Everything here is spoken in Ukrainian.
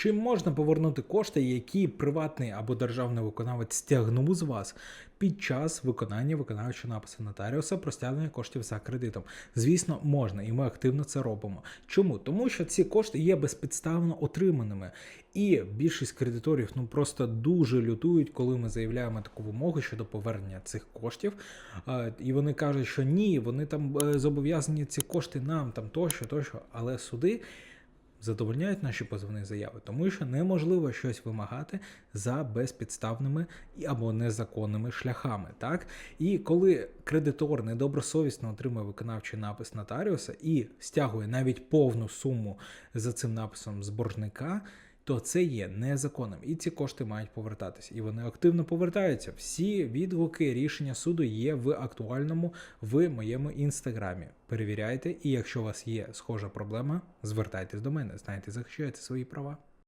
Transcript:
Чи можна повернути кошти, які приватний або державний виконавець стягнув з вас під час виконання виконавчого напису нотаріуса про стягнення коштів за кредитом? Звісно, можна, і ми активно це робимо. Чому? Тому що ці кошти є безпідставно отриманими, і більшість кредиторів ну просто дуже лютують, коли ми заявляємо таку вимогу щодо повернення цих коштів. І вони кажуть, що ні, вони там е, зобов'язані ці кошти нам там тощо, тощо, але суди задовольняють наші позовні заяви, тому що неможливо щось вимагати за безпідставними і- або незаконними шляхами. Так? І коли кредитор недобросовісно отримує виконавчий напис нотаріуса і стягує навіть повну суму за цим написом з боржника. То це є незаконним, і ці кошти мають повертатись, і вони активно повертаються. Всі відгуки рішення суду є в актуальному в моєму інстаграмі. Перевіряйте, і якщо у вас є схожа проблема, звертайтесь до мене, знаєте, захищайте свої права.